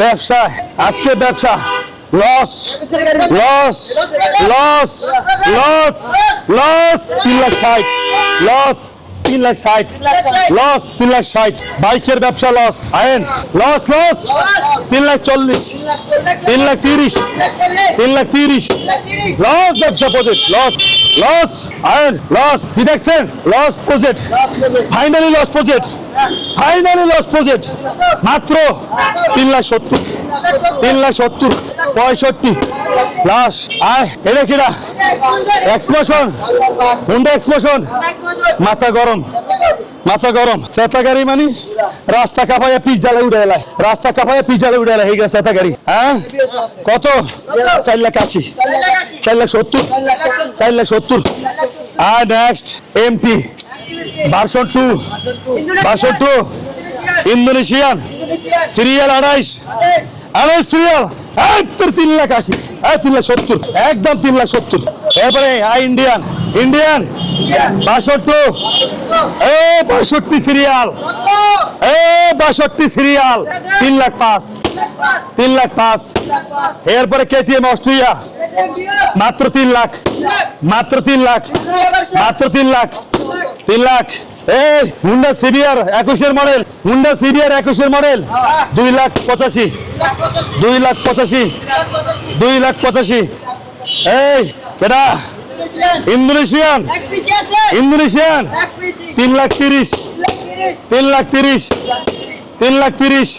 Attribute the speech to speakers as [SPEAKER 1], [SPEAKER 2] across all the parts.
[SPEAKER 1] ব্যবসা, আজকে ব্যবসা। Loss loss loss loss loss তিন লাখ ষাট লস তিন লাখ ষাট লস তিন লাখ ষাট। বাইকের ব্যবসা লস আইন লস লস তিন লাখ চল্লিশ, তিন লাখ তিরিশ, তিন লাখ তিরিশ। লস ব্যবসা প্রজেক্ট লস লস আইন লস কি দেখছেন? Loss project finally loss project finally loss project মাত্র তিন লাখ সত্তর। তিন লাখ সত্তর, পঁয়ষট্টি। লাশ আয়, এটা কিরা? এক্সপ্রেশন হুন্ডা এক্সপ্রেশন মাথা গরম। মাথা গরম। চেতা গাড়ি মানে? রাস্তা কাপাইয়া পিস ডালে উঠে এলাই রাস্তা কাপাইয়া পিস ডালে উঠে এলাই এইগুলা চেতা গাড়ি। হ্যাঁ? কত? চার লাখ আশি। চার লাখ সত্তর। চার লাখ সত্তর। আর next MT version two version two. Indonesian, serial আড়াইশ আড়াইশ সিরিয়াল একদম তিন লাখ আশি। হ্যাঁ তিন লাখ সত্তর, একদম তিন লাখ সত্তর। এরপরে আই ইন্ডিয়ান ইন্ডিয়ান বাষট্টি এ বাষট্টি সিরিয়াল, এ বাষট্টি সিরিয়াল, তিন লাখ পাঁচ, তিন লাখ পাঁচ। এরপরে কেটিএম অস্ট্রিয়া, মাত্র তিন লাখ, মাত্র তিন লাখ, মাত্র তিন লাখ। তিন লাখ। এই হুন্ডা সিভিয়ার একুশের মডেল হুন্ডা সিভিয়ার একুশের মডেল দুই লাখ পঁচাশি। দুই লাখ পঁচাশি। দুই লাখ পঁচাশি। এই কেটা ইন্দোনেশিয়ান। ইন্দোনেশিয়ান। তিন লাখ তিরিশ। তিন লাখ তিরিশ। তিন লাখ তিরিশ।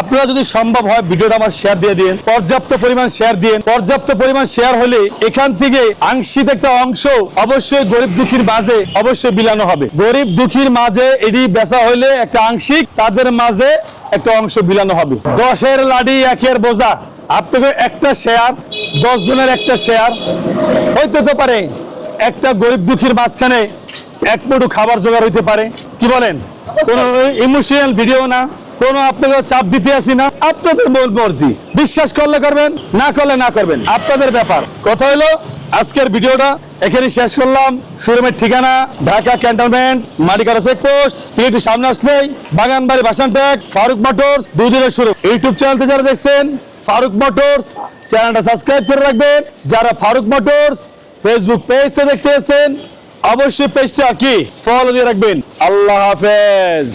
[SPEAKER 1] আপনারা যদি সম্ভব হয় ভিডিওটা আমার শেয়ার দিয়ে দিন পর্যাপ্ত পরিমাণ শেয়ার দিন পর্যাপ্ত পরিমাণ শেয়ার হলে এখান থেকে আংশিক একটা অংশ অবশ্যই গরিব দুঃখীর মাঝে অবশ্যই বিলানো হবে। গরিব দুঃখীর মাঝে এটি বেচা হইলে একটা আংশিক, তাদের মাঝে একটা অংশ বিলানো হবে। দশের লাডি একের বোঝা। আপনাকে একটা শেয়ার দশ জনের একটা শেয়ার হইতে তো পারে, একটা গরিব দুঃখীর মাঝখানে এক মুঠো খাবার জোগাড় হইতে পারে। কি বলেন? কোন ইমোশনাল ভিডিও না, কোনো আপনাদের চাপ দিতে আসি না। আপনাদের মর্জি। বিশ্বাস করলে করবেন, না করলে না করবেন। আপনাদের ব্যাপার। কথা হলো আজকের ভিডিওটা এখানে শেষ করলাম। শোরুমের ঠিকানা, ঢাকা ক্যান্টনমেন্ট মালিকারা চেকপোস্ট তিনটি সামনে আসলেই বাগানবাড়ি বাসান ট্যাগ ফারুক মোটরস, দুই দিনের শুরু। ইউটিউব চ্যানেলতে যারা দেখছেন, ফারুক মোটরস চ্যানেলটা সাবস্ক্রাইব করে রাখবেন। যারা ফারুক মোটরস ফেসবুক পেজটা দেখতে এসেছেন, অবশ্যই পেজটা কি? ফলো দিয়ে রাখবেন। আল্লাহ হাফেজ।